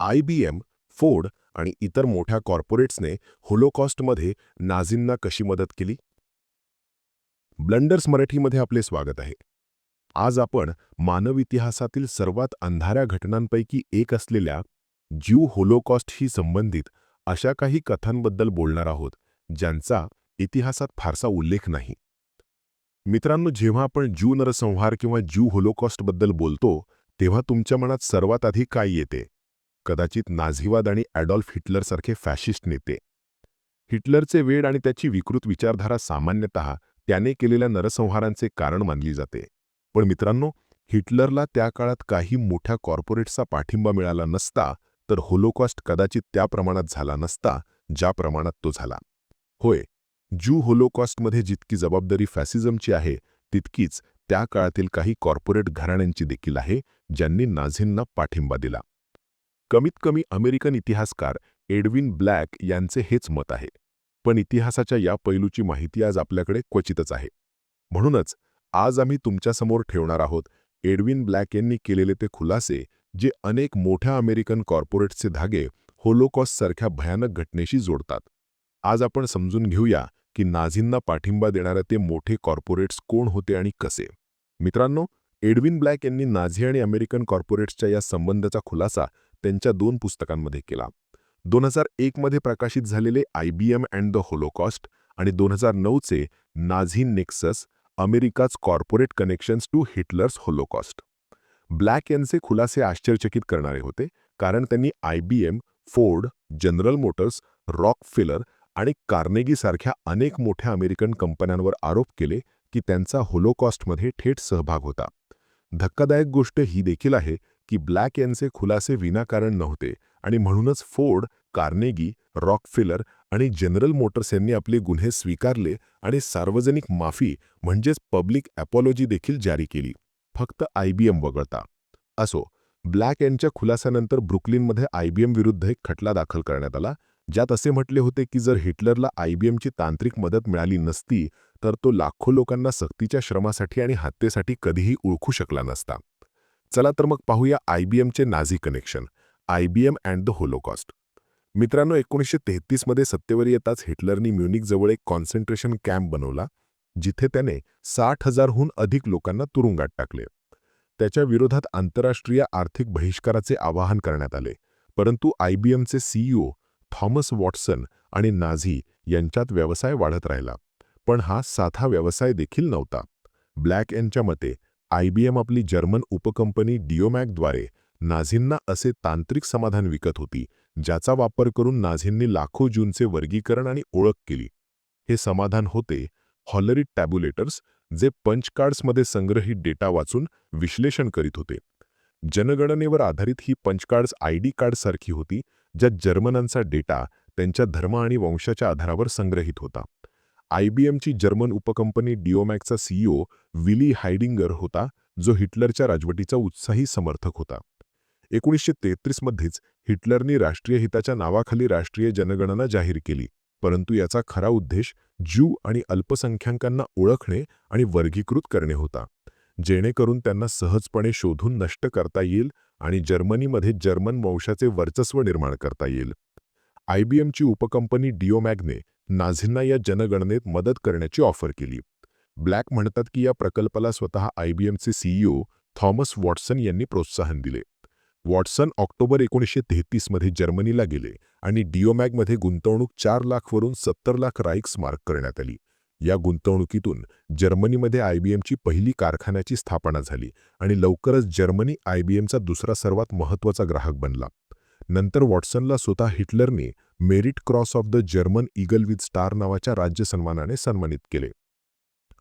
I B M Ford आणि इतर मोठ्या कॉर्पोरेट्सने होलोकॉस्टमध्ये नाझींना कशी मदत केली? ब्लंडर्स मराठीमध्ये आपले स्वागत आहे. आज आपण मानव इतिहासातील सर्वात अंधाऱ्या घटनांपैकी एक असलेल्या ज्यू होलोकॉस्टशी संबंधित अशा काही कथांबद्दल बोलणार आहोत ज्यांचा इतिहासात फारसा उल्लेख नाही. मित्रांनो जेव्हा आपण ज्यू नरसंहार किंवा ज्यू होलोकॉस्टबद्दल बोलतो तेव्हा तुमच्या मनात सर्वात आधी काय येते? कदाचित नाझीवाद आणि ॲडॉल्फ हिटलरसारखे फॅशिस्ट नेते. हिटलरचे वेड आणि त्याची विकृत विचारधारा सामान्यतः त्याने केलेल्या नरसंहारांचे कारण मानली जाते. पण मित्रांनो हिटलरला त्या काळात काही मोठ्या कॉर्पोरेट्सचा पाठिंबा मिळाला नसता तर होलोकॉस्ट कदाचित त्या प्रमाणात झाला नसता ज्या प्रमाणात तो झाला. होय ज्यू होलोकॉस्टमध्ये जितकी जबाबदारी फॅसिझमची आहे तितकीच त्या काळातील काही कॉर्पोरेट घराण्यांची देखील आहे ज्यांनी नाझींना पाठिंबा दिला. कमीत कमी अमेरिकन इतिहासकार एडविन ब्लॅक यांचे हेच मत आहे. पण इतिहासाच्या या पैलूची माहिती आज आपल्याकडे क्वचितच आहे. म्हणूनच आज आम्ही तुमच्यासमोर ठेवणार आहोत एडविन ब्लॅक यांनी केलेले ते खुलासे जे अनेक मोठ्या अमेरिकन कॉर्पोरेट्सचे धागे होलोकॉस्टसारख्या भयानक घटनेशी जोडतात. आज आपण समजून घेऊया की नाझींना पाठिंबा देणारे ते मोठे कॉर्पोरेट्स कोण होते आणि कसे. मित्रांनो एडविन ब्लॅक यांनी नाझी आणि अमेरिकन कॉर्पोरेट्सच्या या संबंधाचा खुलासा त्यांच्या दोन पुस्तकांमध्ये केला. दोन हजार एकमध्ये प्रकाशित झालेले I B M and the Holocaust आणि दोन हजार नऊचे Nazi nexus America's corporate connections to Hitler's Holocaust. Black यांचे खुलासे आश्चर्यचकित करणारे होते कारण त्यांनी I B M Ford General Motors Rockefeller आणि कार्नेगीसारख्या अनेक मोठ्या अमेरिकन कंपन्यांवर आरोप केले की त्यांचा होलोकॉस्टमध्ये थेट सहभाग होता. धक्कादायक गोष्ट ही देखील आहे की ब्लॅक यांचे खुलासे विनाकारण नव्हते आणि म्हणूनच फोर्ड कार्नेगी रॉकफिलर आणि जनरल मोटर्स यांनी आपले गुन्हे स्वीकारले आणि सार्वजनिक माफी म्हणजेच पब्लिक ॲपॉलॉजी देखील जारी केली. फक्त आयबीएम वगळता. असो ब्लॅक यांच्या खुलासानंतर ब्रुकलिनमध्ये आयबीएम विरुद्ध एक खटला दाखल करण्यात आला ज्यात असे म्हटले होते की जर हिटलरला आयबीएमची तांत्रिक मदत मिळाली नसती तर तो लाखो लोकांना सक्तीच्या श्रमासाठी आणि हत्येसाठी कधीही ओळखू शकला नसता. चला तर मग पाहूया I B एमचे Nazi connection I B M and the Holocaust. मित्रांनो एकोणीसशे तेहतीसमध्ये सत्तेवर येताच हिटलरनी म्युनिकजवळ एक कॉन्सन्ट्रेशन कॅम्प बनवला जिथे त्याने साठ हजारहून अधिक लोकांना तुरुंगात टाकले. त्याच्या विरोधात आंतरराष्ट्रीय आर्थिक बहिष्काराचे आवाहन करण्यात आले परंतु आय बी एमचे सीईओ थॉमस वॉटसन आणि नाझी यांच्यात व्यवसाय वाढत राहिला. पण हा साधा व्यवसाय देखील नव्हता. ब्लॅक यांच्या मते आयबीएम आपली जर्मन उपकंपनी डिओमॅकद्वारे नाझींना असे तांत्रिक समाधान विकत होती ज्याचा वापर करून नाझींनी लाखो जूनचे वर्गीकरण आणि ओळख केली. हे समाधान होते हॉलरीट टॅब्युलेटर्स जे पंचकार्ड्समध्ये संग्रहित डेटा वाचून विश्लेषण करीत होते. जनगणनेवर आधारित ही पंचकार्ड्स आय डी कार्डसारखी होती ज्यात जर्मनांचा डेटा त्यांच्या धर्म आणि वंशाच्या आधारावर संग्रहित होता. आयबीएमची जर्मन उपकंपनी डिओमॅकचा सीईओ विली हायडिंगर होता जो हिटलरच्या राजवटीचा उत्साही समर्थक होता. एकोणीसशे तेहतीसमध्येच हिटलरनी राष्ट्रीय हिताच्या नावाखाली राष्ट्रीय जनगणना जाहीर केली परंतु याचा खरा उद्देश ज्यू आणि अल्पसंख्याकांना ओळखणे आणि वर्गीकृत करणे होता जेणेकरून त्यांना सहजपणे शोधून नष्ट करता येईल आणि जर्मनीमध्ये जर्मन वंशाचे वर्चस्व निर्माण करता येईल. आयबीएमची उपकंपनी डिओमॅगने नाझींना या जनगणनेत मदत करण्याची ऑफर केली. ब्लॅक म्हणतात की या प्रकल्पाला स्वतः आयबीएमचे सीईओ थॉमस वॉटसन यांनी प्रोत्साहन दिले. वॉटसन ऑक्टोबर एकोणीसशे तेहतीसमध्ये जर्मनीला गेले आणि डिओमॅगमध्ये गुंतवणूक चार लाखवरून सत्तर लाख राईक्स मार्क करण्यात आली. या गुंतवणुकीतून जर्मनीमध्ये आयबीएमची पहिली कारखान्याची स्थापना झाली आणि लवकरच जर्मनी आयबीएमचा दुसरा सर्वात महत्त्वाचा ग्राहक बनला. नंतर वॉटसनला स्वतः हिटलरने Merit Cross of the German Eagle with Star नावाच्या राज्य सन्मानाने सन्मानित केले.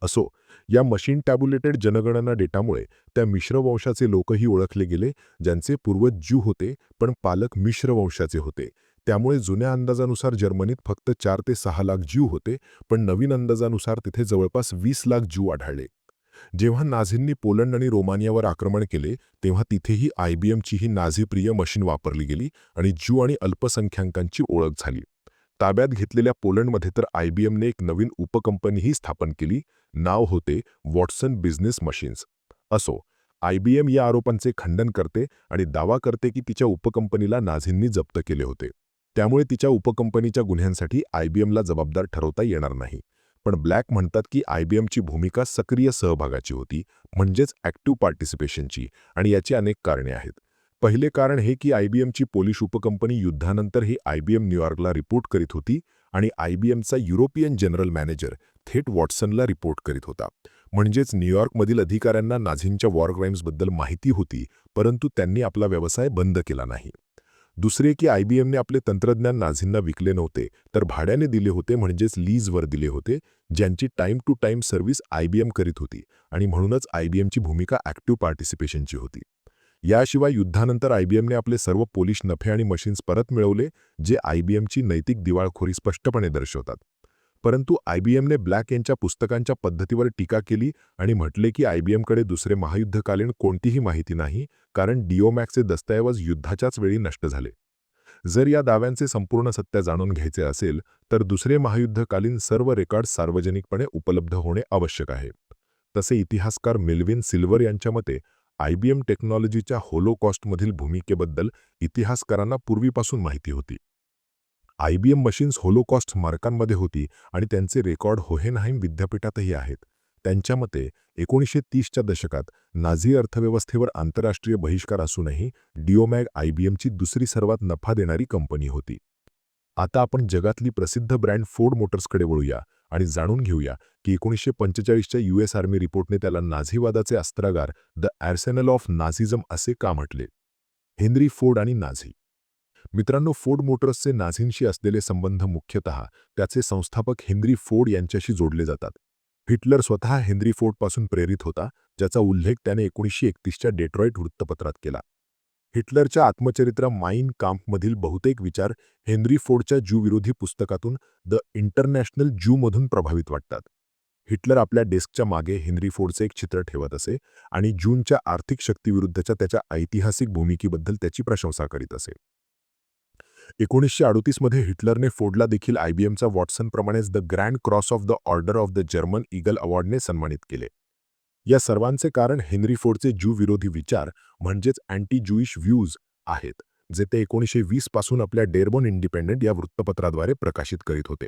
असो या मशीन टॅब्युलेटेड जनगणना डेटामुळे त्या मिश्रवंशाचे लोकही ओळखले गेले ज्यांचे पूर्वज ज्यू होते पण पालक मिश्रवंशाचे होते. त्यामुळे जुन्या अंदाजानुसार जर्मनीत फक्त चार ते सहा लाख ज्यू होते पण नवीन अंदाजानुसार तिथे जवळपास वीस लाख ज्यू आढळले. जेव्हा नाझींनी पोलंड आणि रोमानियावर आक्रमण केले तेव्हा तिथेही आय बी एमची ही नाझीप्रिय मशीन वापरली गेली आणि ज्यू आणि अल्पसंख्याकांची ओळख झाली. ताब्यात घेतलेल्या पोलंडमध्ये तर आय बी एमने एक नवीन उपकंपनीही स्थापन केली नाव होते वॉटसन बिझनेस मशीन्स. असो आय बी एम या आरोपांचे खंडन करते आणि दावा करते की तिच्या उपकंपनीला नाझींनी जप्त केले होते. त्यामुळे तिच्या उपकंपनीच्या गुन्ह्यांसाठी आय बी एमला जबाबदार ठरवता येणार नाही. पण ब्लॅक म्हणतात की आय बी एमची भूमिका सक्रिय सहभागाची होती म्हणजेच ॲक्टिव्ह पार्टिसिपेशनची आणि याची अनेक कारणे आहेत. पहिले कारण हे की आय बी एमची पोलिश उपकंपनी युद्धानंतर ही आय बी एम न्यूयॉर्कला रिपोर्ट करीत होती आणि आय बी एमचा युरोपियन जनरल मॅनेजर थेट वॉटसनला रिपोर्ट करीत होता. म्हणजेच न्यूयॉर्कमधील अधिकाऱ्यांना नाझींच्या वॉर क्राईम्सबद्दल माहिती होती परंतु त्यांनी आपला व्यवसाय बंद केला नाही. दुसरे की आयबीएमने आपले तंत्रज्ञान नाझींना विकले नव्हते तर भाड्याने दिले होते म्हणजेच लीजवर दिले होते ज्यांची time to time service IBM करीत होती आणि म्हणूनच आयबीएमची भूमिका ॲक्टिव्ह पार्टिसिपेशनची होती. याशिवाय युद्धानंतर आयबीएमने आपले सर्व पोलिश नफे आणि मशीन्स परत मिळवले जे आयबीएमची नैतिक दिवाळखोरी स्पष्टपणे दर्शवतात. परंतु आय बी एमने ब्लॅक यांच्या पुस्तकांच्या पद्धतीवर टीका केली आणि म्हटले की आय बी एमकडे दुसरे महायुद्धकालीन कोणतीही माहिती नाही कारण डिओमॅक्सचे दस्तऐवज युद्धाच्याच वेळी नष्ट झाले. जर या दाव्यांचे संपूर्ण सत्य जाणून घ्यायचे असेल तर दुसरे महायुद्धकालीन सर्व रेकॉर्ड सार्वजनिकपणे उपलब्ध होणे आवश्यक आहे. तसे इतिहासकार मिल्विन सिल्वर यांच्या मते आय बी एम टेक्नॉलॉजीच्या होलोकॉस्टमधील भूमिकेबद्दल इतिहासकारांना पूर्वीपासून माहिती होती. आयबीएम मशीन्स होलोकॉस्ट स्मारकांमध्ये होती आणि त्यांचे रेकॉर्ड होहेनहाईम विद्यापीठातही आहेत. त्यांच्या मते एकोणीसशे तीसच्या दशकात नाझी अर्थव्यवस्थेवर आंतरराष्ट्रीय बहिष्कार असूनही डिओमॅग आयबीएमची दुसरी सर्वात नफा देणारी कंपनी होती. आता आपण जगातली प्रसिद्ध ब्रँड फोर्ड मोटर्सकडे वळूया आणि जाणून घेऊया की एकोणीसशे पंचेचाळीसच्या यूएस आर्मी रिपोर्टने त्याला नाझीवादाचे अस्त्रागार द ॲर्सेनल ऑफ नाझिझम असे का म्हटले? हेनरी फोर्ड आणि नाझी मित्रांनो फोर्ड मोटर्सचे नाझींशी असलेले संबंध मुख्यतः त्याचे संस्थापक हेनरी फोर्ड यांच्याशी जोडले जातात. हिटलर स्वतः हेनरी फोर्डपासून प्रेरित होता ज्याचा उल्लेख त्याने एकोणीसशे एकतीसच्या डेट्रॉईट वृत्तपत्रात केला. हिटलरच्या आत्मचरित्र माइन काम्पमधील बहुतेक विचार हेनरी फोर्डच्या ज्यूविरोधी पुस्तकातून द इंटरनॅशनल ज्यूमधून प्रभावित वाटतात. हिटलर आपल्या डेस्कच्या मागे हेनरी फोर्डचे एक चित्र ठेवत असे आणि जूनच्या आर्थिक शक्तीविरुद्धच्या त्याच्या ऐतिहासिक भूमिकेबद्दल त्याची प्रशंसा करीत असे. एकोणीसशे अडोतीसमध्ये हिटलरने फोर्डला देखील आयबीएमचा वॉटसनप्रमाणेच the Grand Cross of the Order of the German Eagle अवॉर्डने सन्मानित केले. या सर्वांचे कारण हेनरी फोर्डचे ज्यू विरोधी विचार म्हणजेच अँटी ज्यूइश व्ह्यूज आहेत जे ते एकोणीसशे वीसपासून आपल्या डेरबॉन इंडिपेंडेंट या वृत्तपत्राद्वारे प्रकाशित करीत होते.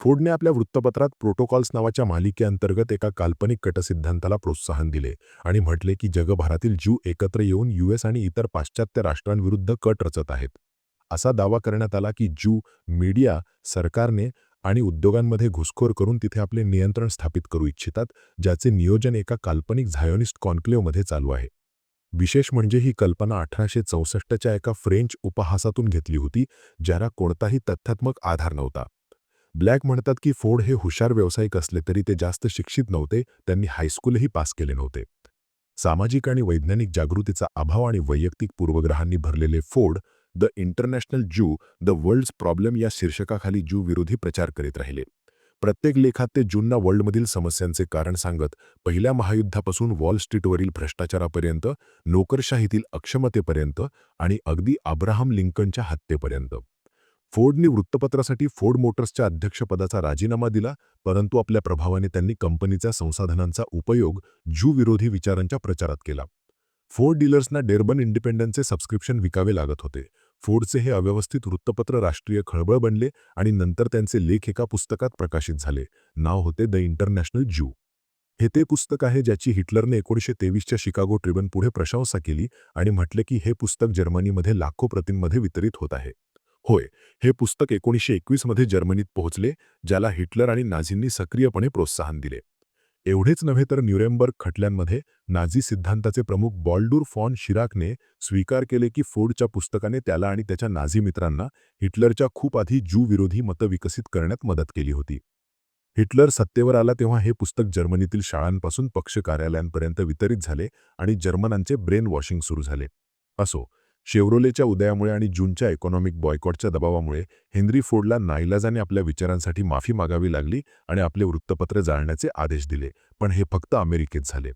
फोर्डने आपल्या वृत्तपत्रात प्रोटोकॉल्स नावाच्या मालिकेअंतर्गत एका काल्पनिक कटसिद्धांताला प्रोत्साहन दिले आणि म्हटले की जगभरातील ज्यू एकत्र येऊन यूएस आणि इतर पाश्चात्य राष्ट्रांविरुद्ध कट रचत आहेत. असा दावा करण्यात आला की ज्यू मीडिया सरकारने आणि उद्योगांमध्ये घुसखोर करून तिथे आपले नियंत्रण स्थापित करू इच्छितात ज्याचे नियोजन एका काल्पनिक झायोनिस्ट कॉन्क्लेव्हमध्ये चालू आहे. विशेष म्हणजे ही कल्पना अठराशे चौसष्टच्या एका फ्रेंच उपहासातून घेतली होती ज्याला कोणताही तथ्यात्मक आधार नव्हता. ब्लॅक म्हणतात की फोर्ड हे हुशार व्यावसायिक असले तरी ते जास्त शिक्षित नव्हते त्यांनी हायस्कूलही पास केले नव्हते. सामाजिक आणि वैज्ञानिक जागृतीचा अभाव आणि वैयक्तिक पूर्वग्रहांनी भरलेले Ford the International Jew the World's Problem या शीर्षकाखाली ज्यू विरोधी प्रचार करीत राहिले. प्रत्येक लेखात ते जूनना वर्ल्डमधील समस्यांचे कारण सांगत पहिल्या महायुद्धापासून वॉल स्ट्रीटवरील भ्रष्टाचारापर्यंत नोकरशाहीतील अक्षमतेपर्यंत आणि अगदी अब्राहम लिंकनच्या हत्येपर्यंत. फोर्डनी वृत्तपत्रासाठी फोर्ड मोटर्सच्या अध्यक्षपदाचा राजीनामा दिला परंतु आपल्या प्रभावाने त्यांनी कंपनीच्या संसाधनांचा उपयोग ज्यू विरोधी विचारांच्या प्रचारात केला. फोर्ड डीलर्सना डेर्बन इंडिपेंडन्सचे सबस्क्रिप्शन विकावे लागत होते. फोर्डचे हे अव्यवस्थित वृत्तपत्र राष्ट्रीय खळबळ बनले आणि नंतर त्यांचे लेख एका पुस्तकात प्रकाशित झाले. नाव होते द इंटरनॅशनल ज्यू. हे ते पुस्तक आहे ज्याची हिटलरने एकोणीशे तेवीसच्या शिकागो ट्रिबन पुढे प्रशंसा केली आणि म्हटले की हे पुस्तक जर्मनीमध्ये लाखो प्रतींमध्ये वितरित होत आहे. होय हे पुस्तक एकोणीसशे एकवीसमध्ये जर्मनीत पोहोचले ज्याला हिटलर आणि नाझींनी सक्रियपणे प्रोत्साहन दिले. एवढेच नव्हे तर न्यूरेमबर्ग खटल्यांमध्ये नाझी सिद्धांताचे प्रमुख बॉल्डूर फॉन शिराकने स्वीकार केले की फोर्डच्या पुस्तकाने त्याला आणि त्याच्या नाझी मित्रांना हिटलरच्या खूप आधी ज्यू विरोधी मतं विकसित करण्यात मदत केली होती. हिटलर सत्तेवर आला तेव्हा हे पुस्तक जर्मनीतील शाळांपासून पक्ष कार्यालयांपर्यंत वितरित झाले आणि जर्मनांचे ब्रेन वॉशिंग सुरू झाले. असो शेवरोलेच्या उदयामुळे आणि जूनच्या इकॉनॉमिक बॉयकॉटच्या दबावामुळे हेनरी फोर्डला नाईलाजाने आपल्या विचारांसाठी माफी मागावी लागली आणि आपले वृत्तपत्र जाळण्याचे आदेश दिले. पण हे फक्त अमेरिकेत झाले.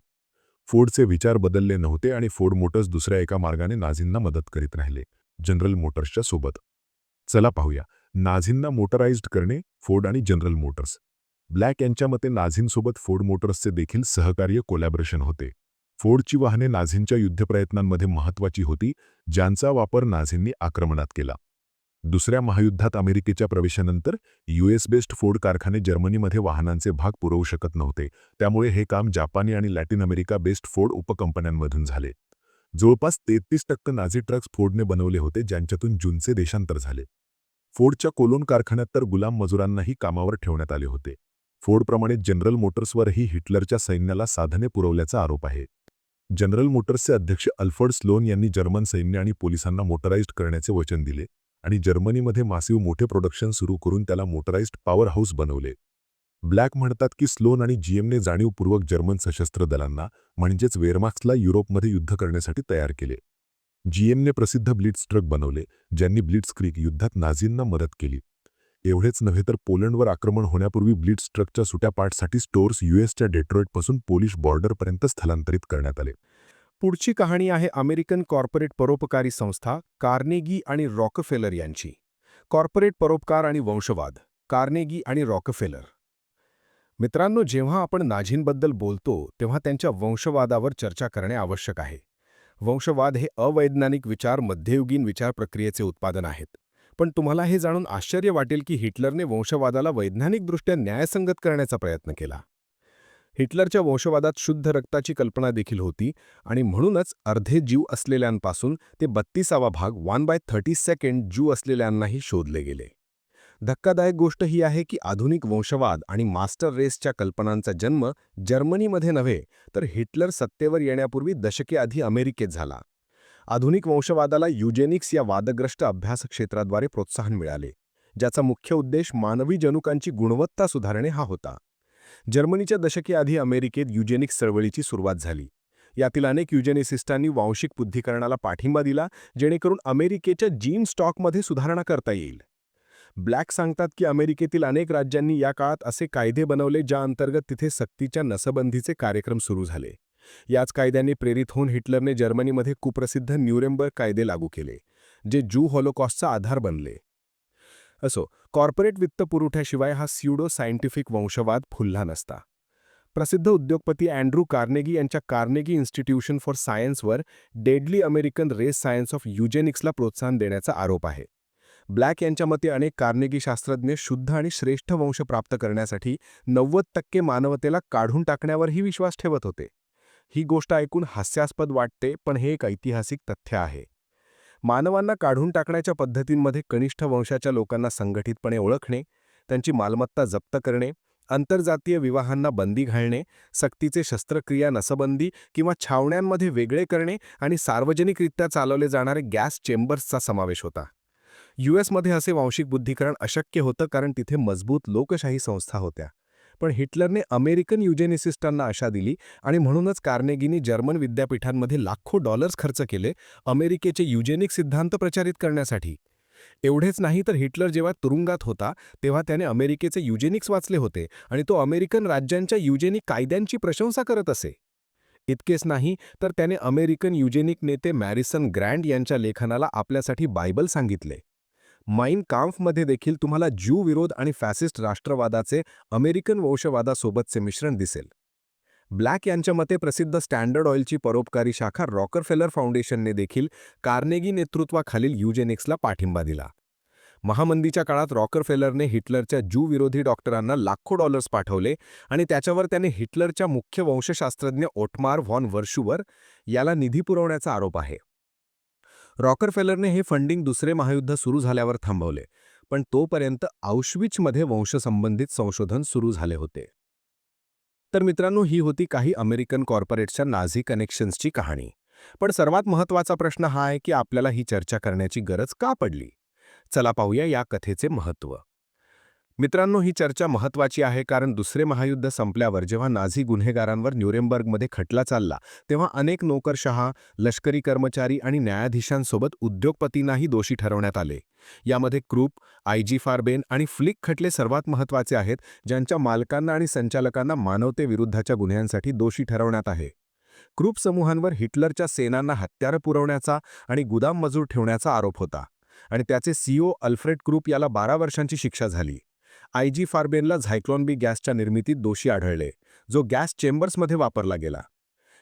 फोर्डचे विचार बदलले नव्हते आणि फोर्ड मोटर्स दुसऱ्या एका मार्गाने नाझींना मदत करीत राहिले जनरल मोटर्सच्या सोबत. चला पाहूया. नाझींना मोटराइज्ड करणे फोर्ड आणि जनरल मोटर्स. ब्लॅक यांच्या मते नाझींसोबत फोर्ड मोटर्सचे देखील सहकार्य कोलॅबरेशन होते. फोर्डची वाहने नाझींच्या युद्धप्रयत्नांमध्ये महत्वाची होती ज्यांचा वापर नाझींनी आक्रमणात केला. दुसऱ्या महायुद्धात अमेरिकेच्या प्रवेशानंतर यूएस बेस्ड फोर्ड कारखाने जर्मनीमध्ये वाहनांचे भाग पुरवू शकत नव्हते. त्यामुळे हे काम जापानी आणि लॅटिन अमेरिका बेस्ड फोर्ड उपकंपन्यांमधून झाले. जवळपास तेहतीस टक्के नाझी ट्रक्स फोर्डने बनवले होते ज्यांच्यातून जूनचे देशांतर झाले. फोर्डच्या कोलोन कारखान्यात तर गुलाम मजुरांनाही कामावर ठेवण्यात आले होते. फोर्डप्रमाणे जनरल मोटर्सवरही हिटलरच्या सैन्याला साधने पुरवल्याचा आरोप आहे. जनरल मोटर्सचे अध्यक्ष अल्फर्ड स्लोन यांनी जर्मन सैन्य आणि पोलिसांना मोटराइज्ड करण्याचे वचन दिले आणि जर्मनीमध्ये मासिव मोठे प्रोडक्शन सुरू करून त्याला मोटराइज्ड पॉवर हाऊस बनवले. ब्लॅक म्हणतात की स्लोन आणि जीएमने जाणीवपूर्वक जर्मन सशस्त्र दलांना म्हणजेच वेअरमार्क्सला युरोपमध्ये युद्ध करण्यासाठी तयार केले. जीएमने प्रसिद्ध ब्लिट्स ट्रक बनवले ज्यांनी ब्लिट्स क्रिक युद्धात नाझींना मदत केली. एवढेच नव्हे तर पोलंडवर आक्रमण होण्यापूर्वी ब्लिट्स ट्रकच्या सुट्या पार्टसाठी स्टोर्स युएसच्या डेट्रॉइटपासून पोलिश बॉर्डरपर्यंत स्थलांतरित करण्यात आले. पुढची कहाणी आहे अमेरिकन कॉर्पोरेट परोपकारी संस्था कार्नेगी आणि रॉकफेलर यांची. कॉर्पोरेट परोपकार आणि वंशवाद कार्नेगी आणि रॉकफेलर. मित्रांनो जेव्हा आपण नाझींबद्दल बोलतो तेव्हा त्यांच्या वंशवादावर चर्चा करणे आवश्यक आहे. वंशवाद हे अवैज्ञानिक विचार मध्ययुगीन विचार प्रक्रियेचे उत्पादन आहेत. पण तुम्हाला हे जाणून आश्चर्य वाटेल की हिटलरने वंशवादाला वैज्ञानिकदृष्ट्या न्यायसंगत करण्याचा प्रयत्न केला. हिटलरच्या वंशवादात शुद्ध रक्ताची कल्पना देखील होती आणि म्हणूनच अर्धे जीव असलेल्यांपासून ते बत्तीसावा भाग one by thirty second Jew असलेल्यांनाही शोधले गेले. धक्कादायक गोष्ट ही आहे की आधुनिक वंशवाद आणि मास्टर रेसच्या कल्पनांचा जन्म जर्मनीमध्ये नव्हे तर हिटलर सत्तेवर येण्यापूर्वी दशके आधी अमेरिकेत झाला. आधुनिक वंशवादाला युजेनिक्स या वादग्रस्त अभ्यास क्षेत्राद्वारे प्रोत्साहन मिळाले ज्याचा मुख्य उद्देश मानवी जनुकांची गुणवत्ता सुधारणे हा होता. जर्मनीच्या दशकेआधी अमेरिकेत युजेनिक्स चळवळीची सुरुवात झाली. यातील अनेक युजेनिसिस्टांनी वांशिक बुद्धिकरणाला पाठिंबा दिला जेणेकरून अमेरिकेच्या जीन स्टॉकमध्ये सुधारणा करता येईल. ब्लॅक सांगतात की अमेरिकेतील अनेक राज्यांनी या काळात असे कायदे बनवले ज्या अंतर्गत तिथे सक्तीच्या नसबंदीचे कार्यक्रम सुरू झाले. याच कायद्याने प्रेरित होऊन हिटलरने जर्मनीमध्ये कुप्रसिद्ध न्यूरेमबर्ग कायदे लागू केले जे जू हॉलोकॉस्टचा आधार बनले. असो कॉर्पोरेट वित्तपुरवठ्याशिवाय हा स्युडो सायंटिफिक वंशवाद फुलला नसता. प्रसिद्ध उद्योगपती अँड्रू कार्नेगी यांच्या Carnegie Institution for सायन्सवर deadly American race science of युजेनिक्सला प्रोत्साहन देण्याचा आरोप आहे. ब्लॅक यांच्या मते अनेक कार्नेगी शास्त्रज्ञ शुद्ध आणि श्रेष्ठ वंश प्राप्त करण्यासाठी नव्वद टक्के मानवतेला काढून टाकण्यावरही विश्वास ठेवत होते. ही गोष्ट ऐकून हास्यास्पद वाटते पण हे एक ऐतिहासिक तथ्य आहे. मानवांना काढून टाकण्याच्या पद्धतींमध्ये कनिष्ठ वंशाच्या लोकांना संघटितपणे ओळखणे त्यांची मालमत्ता जप्त करणे आंतरजातीय विवाहांना बंदी घालणे सक्तीचे शस्त्रक्रिया नसबंदी किंवा छावण्यांमध्ये वेगळे करणे आणि सार्वजनिकरित्या चालवले जाणारे गॅस चेंबर्सचा समावेश होता. यूएसमध्ये असे वांशिक बुद्धीकरण अशक्य होतं कारण तिथे मजबूत लोकशाही संस्था होत्या. पण हिटलरने अमेरिकन युजेनिसिस्टांना आशा दिली आणि म्हणूनच कार्नेगीने जर्मन विद्यापीठांमध्ये लाखो डॉलर्स खर्च केले अमेरिकेचे युजेनिक सिद्धांत प्रचारित करण्यासाठी. एवढेच नाही तर हिटलर जेव्हा तुरुंगात होता तेव्हा त्याने अमेरिकेचे युजेनिक्स वाचले होते आणि तो अमेरिकन राज्यांच्या युजेनिक कायद्यांची प्रशंसा करत असे. इतकेच नाही तर त्याने अमेरिकन युजेनिक नेते मॅरिसन ग्रँड यांच्या लेखनाला आपल्यासाठी बायबल सांगितले. माइन काम्फमध्ये देखील तुम्हाला ज्यू विरोध आणि फॅसिस्ट राष्ट्रवादाचे अमेरिकन वंशवादासोबतचे मिश्रण दिसेल. ब्लॅक यांच्या मते प्रसिद्ध स्टँडर्ड ऑइलची परोपकारी शाखा रॉकरफेलर फाउंडेशनने देखील कार्नेगी नेतृत्वाखालील युजेनिक्सला पाठिंबा दिला. महामंदीच्या काळात रॉकरफेलरने हिटलरच्या ज्यू विरोधी डॉक्टरांना लाखो डॉलर्स पाठवले आणि त्याच्यावर त्याने हिटलरच्या मुख्य वंशशास्त्रज्ञ ओटमार व्हॉन वर्षूवर याला निधी पुरवण्याचा आरोप आहे. रॉकरफेलरने हे फंडिंग दुसरे महायुद्ध सुरू झाल्यावर थांबवले पण तोपर्यंत आउशविचमध्ये वंशसंबंधित संशोधन सुरू झाले होते. तर मित्रांनो ही होती काही अमेरिकन कॉर्पोरेट्सच्या नाझी कनेक्शन्सची कहाणी. पण सर्वात महत्त्वाचा प्रश्न हा आहे की आपल्याला ही चर्चा करण्याची गरज का पडली? चला पाहूया या कथेचे महत्त्व. मित्रांनो ही चर्चा महत्त्वाची आहे कारण दुसरे महायुद्ध संपल्यावर जेव्हा नाझी गुन्हेगारांवर न्यूरेमबर्गमध्ये खटला चालला तेव्हा अनेक नोकरशहा लष्करी कर्मचारी आणि न्यायाधीशांसोबत उद्योगपतींनाही दोषी ठरवण्यात आले. यामध्ये क्रूप आय जी फारबेन आणि फ्लिक खटले सर्वात महत्त्वाचे आहेत ज्यांच्या मालकांना आणि संचालकांना मानवतेविरुद्धच्या गुन्ह्यांसाठी दोषी ठरवण्यात आहे. क्रूप समूहांवर हिटलरच्या सेनांना हत्यारं पुरवण्याचा आणि गुदाम मजूर ठेवण्याचा आरोप होता आणि त्याचे सीओ अल्फ्रेड क्रूप याला बारा वर्षांची शिक्षा झाली. आय जी फार्बेनला झायक्लॉन बी गॅसच्या निर्मितीत दोषी आढळले जो गॅस चेंबर्समध्ये वापरला गेला.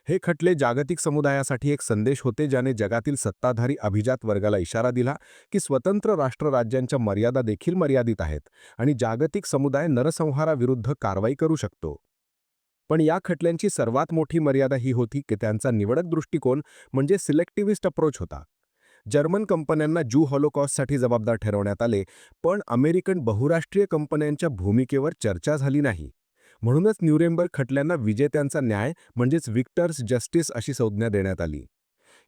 हे खटले जागतिक समुदायासाठी एक संदेश होते ज्याने जगातील सत्ताधारी अभिजात वर्गाला इशारा दिला की स्वतंत्र राष्ट्रराज्यांच्या मर्यादा देखील मर्यादित आहेत आणि जागतिक समुदाय नरसंहाराविरुद्ध कारवाई करू शकतो. पण या खटल्यांची सर्वात मोठी मर्यादा ही होती की त्यांचा निवडक दृष्टिकोन म्हणजे सिलेक्टिव्हिस्ट अप्रोच होता. जर्मन कंपन्यांना जू हॉलोकॉस्टसाठी जबाबदार ठरवण्यात आले पण अमेरिकन बहुराष्ट्रीय कंपन्यांच्या भूमिकेवर चर्चा झाली नाही. म्हणूनच न्यूरेंबर्ग खटल्यांना विजेत्यांचा न्याय म्हणजेच विक्टर्स जस्टिस अशी संज्ञा देण्यात आली.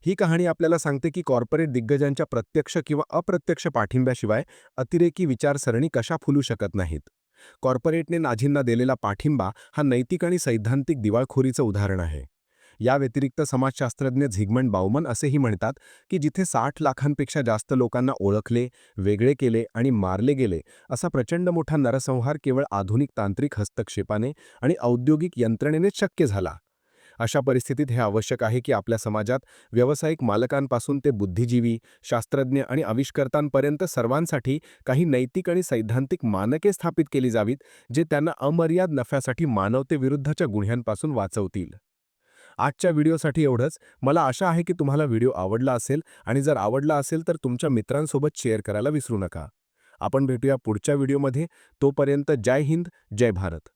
ही कहाणी आपल्याला सांगते की कॉर्पोरेट दिग्गजांच्या प्रत्यक्ष किंवा अप्रत्यक्ष पाठिंब्याशिवाय अतिरेकी विचारसरणी कशा फुलू शकत नाहीत. कॉर्पोरेटने नाझींना दिलेला पाठिंबा हा नैतिक आणि सैद्धांतिक दिवाळखोरीचं उदाहरण आहे. या व्यतिरिक्त समाजशास्त्रज्ञ झिगमंड बाउमन असेही म्हणतात की जिथे साठ लाखांपेक्षा जास्त लोकांना ओळखले वेगळे केले आणि मारले गेले असा प्रचंड मोठा नरसंहार केवळ आधुनिक तांत्रिक हस्तक्षेपाने आणि औद्योगिक यंत्रणेनेच शक्य झाला. अशा परिस्थितीत हे आवश्यक आहे की आपल्या समाजात व्यावसायिक मालकांपासून ते बुद्धिजीवी शास्त्रज्ञ आणि आविष्कर्तांपर्यंत सर्वांसाठी काही नैतिक आणि सैद्धांतिक मानके स्थापित केली जावीत जे त्यांना अमर्याद नफ्यासाठी मानवतेविरुद्धच्या गुन्ह्यांपासून वाचवतील. आजच्या व्हिडिओसाठी एवढंच. मला आशा आहे की तुम्हाला व्हिडिओ आवडला असेल आणि जर आवडला असेल तर तुमच्या मित्रांसोबत शेअर करायला विसरू नका. आपण भेटूया पुढच्या व्हिडिओमध्ये. तोपर्यंत जय हिंद जय भारत.